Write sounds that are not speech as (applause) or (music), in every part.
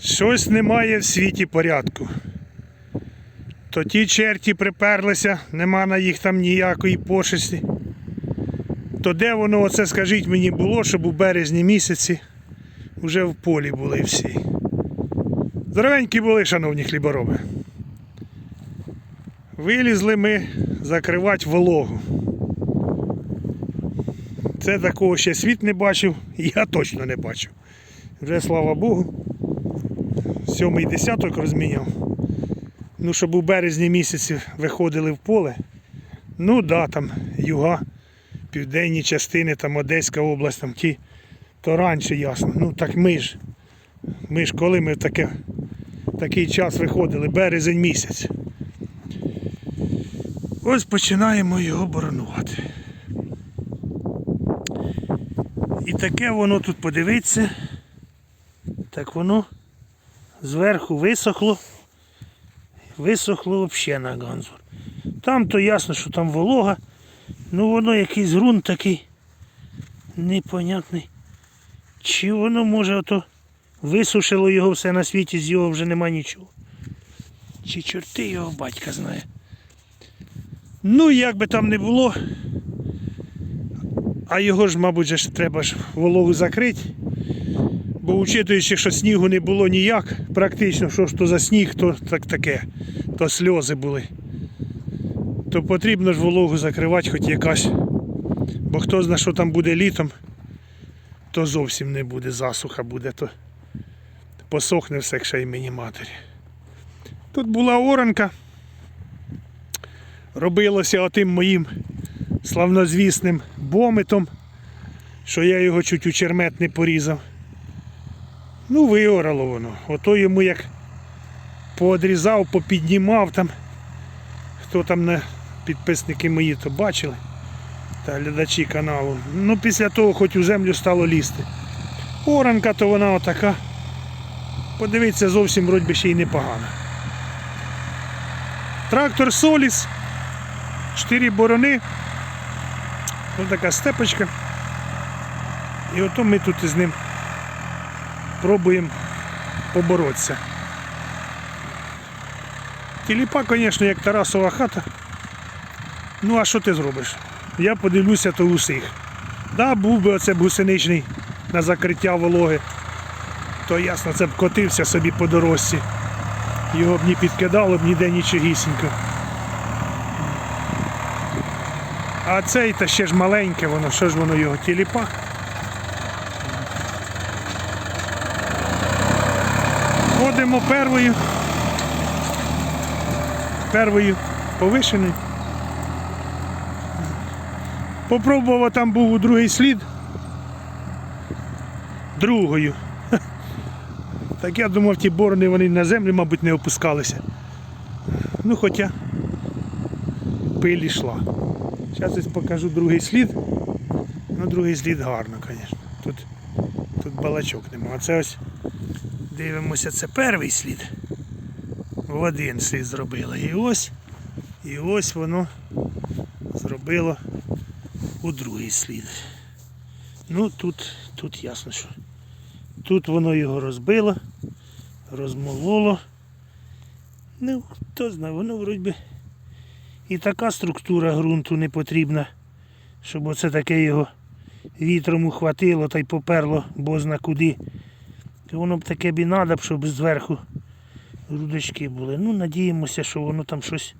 Щось немає в світі порядку. То ті черті приперлися, нема на їх там ніякої пошесті. То де воно, оце скажіть мені, було, щоб у березні місяці вже в полі були всі. Здоровенькі були, шановні хлібороби. Вилізли ми закривати вологу. Це такого ще світ не бачив, (laughs) я точно не бачив. Вже слава Богу. Сьомий десяток розміняв. Ну, щоб у березні місяці виходили в поле. Ну да, там юга, південні частини, там Одеська область, там ті, то раніше ясно. Ну так ми ж. Ми ж коли ми в таке, такий час виходили, березень місяць. Ось починаємо його боронувати. І таке воно тут подивиться. Так воно зверху висохло. Висохло взагалі на ганзур. Там то ясно, що там волога. Ну воно якийсь ґрунт такий непонятний. Чи воно може ото висушило його все на світі, з його вже нема нічого. Чи чорти його батька знає. Ну, як би там не було, а його ж, мабуть, ж треба ж вологу закрити. Бо учитуючи, що снігу не було ніяк, практично, що ж то за сніг, то так таке, то сльози були. То потрібно ж вологу закривати хоч якась. Бо хто знає, що там буде літом, то зовсім не буде, засуха буде, то посохне все к ще імені матері. Тут була оранка. Робилося отим моїм славнозвісним бометом, що я його чуть у чермет не порізав. Ну, виорало воно. Ото йому як поодрізав, попіднімав там. Хто там на підписники мої то бачили та глядачі каналу. Ну після того хоч у землю стало лізти. Оранка то вона отака. Подивіться, зовсім вроді би ще й непогана. Трактор Соліс. Чотири борони. Ось така степочка. І ото ми тут із ним пробуємо поборотися. Тіліпа, звісно, як Тарасова хата. Ну, а що ти зробиш? Я подивлюся то усіх. Да, був би оце гусеничний на закриття вологи, то ясно, це б котився собі по дорожці. Його б ні підкидало б ніде нічогісінько. А цей та ще ж маленьке воно, що ж воно його тіліпа. Ходимо первою. Первою повишеною. Попробував там був у другий слід. Другою. (laughs) Так я думав, ті борони вони на землю, мабуть, не опускалися. Ну хоча пиль йшла. Зараз ось покажу другий слід. Ну, другий слід гарно, звісно. Тут, тут балачок нема. А це ось дивимося, це перший слід. В один слід зробили. І ось, і ось воно зробило у другий слід. Ну тут, тут ясно, що тут воно його розбило, розмололо. Ну, хто знає, воно вроді і така структура ґрунту не потрібна, щоб оце таке його вітром ухватило та й поперло бозна куди. То воно б таке б і б, щоб зверху грудочки були. Ну, надіємося, що воно там щось.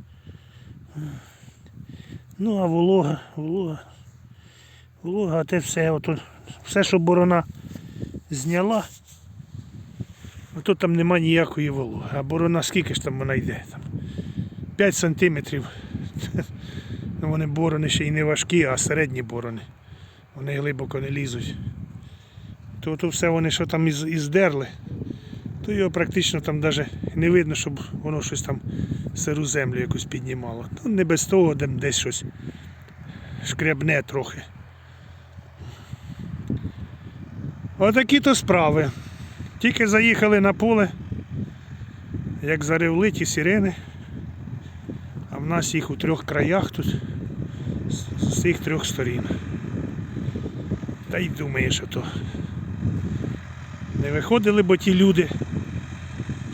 Ну, а волога, волога. Волога, а те все, ото, все, що борона зняла, то там нема ніякої вологи. А борона скільки ж там вона йде? Там 5 сантиметрів. (laughs) Вони борони ще й не важкі, а середні борони. Вони глибоко не лізуть. То, то все вони що там із, іздерли, то його практично там навіть не видно, щоб воно щось там сиру землю якусь піднімало. Ну, не без того, де десь щось шкрябне трохи. Отакі то справи. Тільки заїхали на поле, як заревли ті сирени, а в нас їх у трьох краях тут з цих трьох сторін. Та й думаєш, що то не виходили, бо ті люди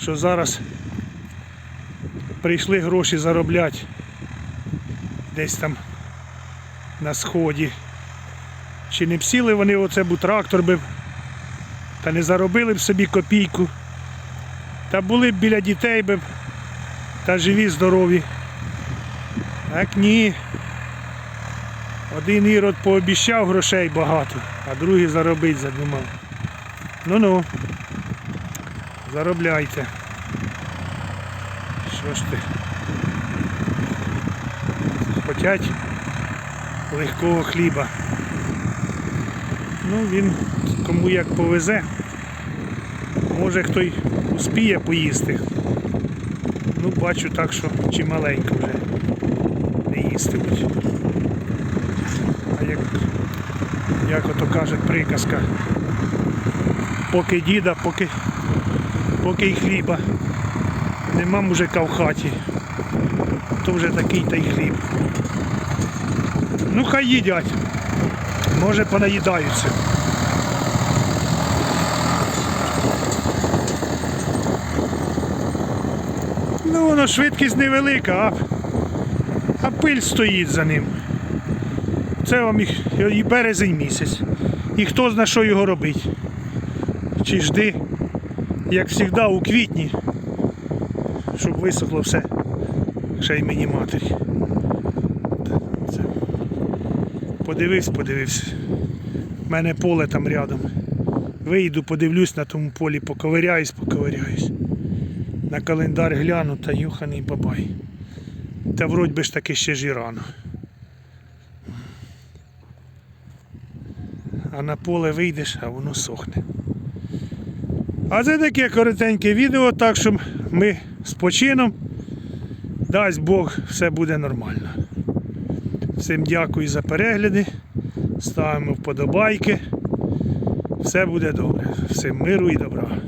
що зараз прийшли гроші заробляти десь там на сході. Чи не всіли вони оце б трактор би, та не заробили б собі копійку. Та були б біля дітей би, та живі, здорові. Так ні. Один ірод пообіщав грошей багато, а другий заробить задумав. Ну-ну, заробляйте. Що ж ти? Хотять легкого хліба. Ну, він кому як повезе. Може хто й успіє поїсти. Ну, бачу так, що чималенько вже не їстимуть. А як, як ото каже приказка, поки діда, поки, поки й хліба. Нема мужика в хаті, то вже такий та й хліб. Ну хай їдять. Може понаїдаються. Ну, воно швидкість невелика, а, а пиль стоїть за ним. Це вам і, і березень місяць. І хто зна, що його робить. Чи жди, як завжди, у квітні, щоб висохло все. Ще й мені матері. Це. Подивився, подивився. У мене поле там рядом. Вийду, подивлюсь на тому полі, поковиряюсь, поковиряюсь. На календар гляну та юханий бабай. Та вроді би ж таки ще ж і рано. А на поле вийдеш, а воно сохне. А це таке коротеньке відео, так що ми з почином. Дасть Бог, все буде нормально. Всім дякую за перегляди. Ставимо вподобайки. Все буде добре. Всім миру і добра.